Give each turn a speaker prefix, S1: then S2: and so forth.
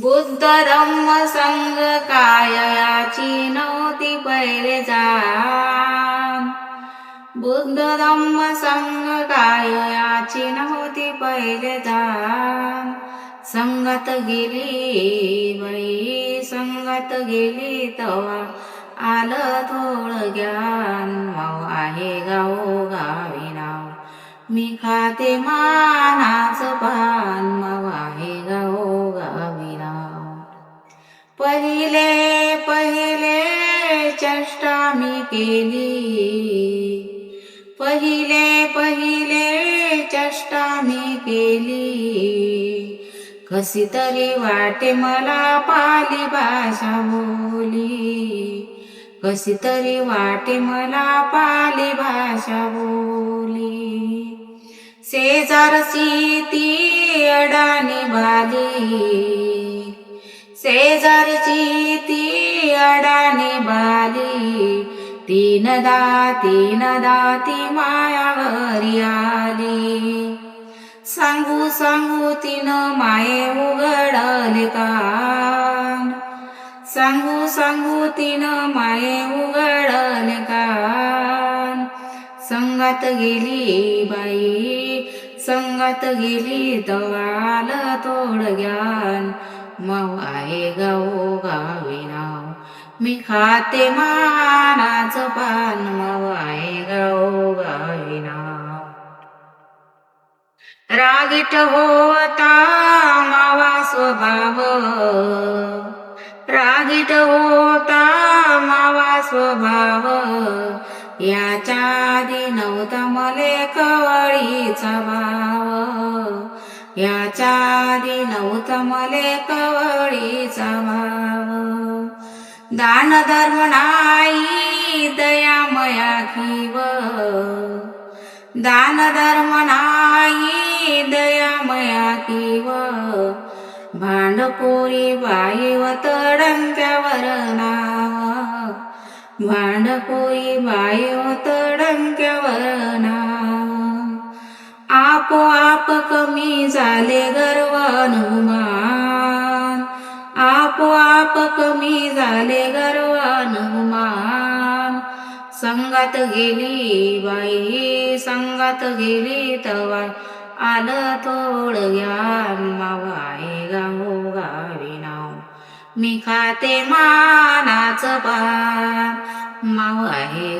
S1: बुद्ध धम्म संग काय याची नव्हती पहिले जाण बुद्ध धम्म संग काय याची नव्हती पहिले जाण संगत गेली बाई संगत गेली तवा. आलं थोडं ज्ञान माव आहे गाव गावी नाव. मी खाते मानाच पहिले पहिले चेष्टा मी केली. पहिले पहिले चेष्टा मी केली. कशी तरी वाटे मला पाली भाषा बोली. कशी तरी वाटे मला पाली भाषा बोली. शेजारची ती अडाणी बाली. शेजारची ती अडाणी बाली. तीन दा तीन दा ती माया आली. सांगू सांगू तिनं माये उघडले कान. सांगू सांगू तिनं माये उघडले कान. संगात गेली बाई संगात गेली तवाल तोड ज्ञान मऊ आहे गावो गावी नाव मी खाते मानाच पान मऊ आहे गावो गावी नाव रागीट होता मावा स्वभाव. रागीट होता मावा स्वभाव. याच्या आधी नव्हता मले कवळीचा भाव. याचा आधी नव्हता कवळीचा भाव. दान धर्म नाही दयामया खीव दान धर्म नाही दयामया किव भांडकोरी बाईव तडंक्यावर नाव. भांडकोरी बाईव तडंक्यावर नाव. आपोआप कमी झाले गर्व हनुमान आपोआप कमी झाले गर्व हनुमान संगात गेली बाई संगात गेली तवा आलं थोडग्या ज्ञान माव आहे गावो गावी नाव. मी खाते मानाच पान. माव आहे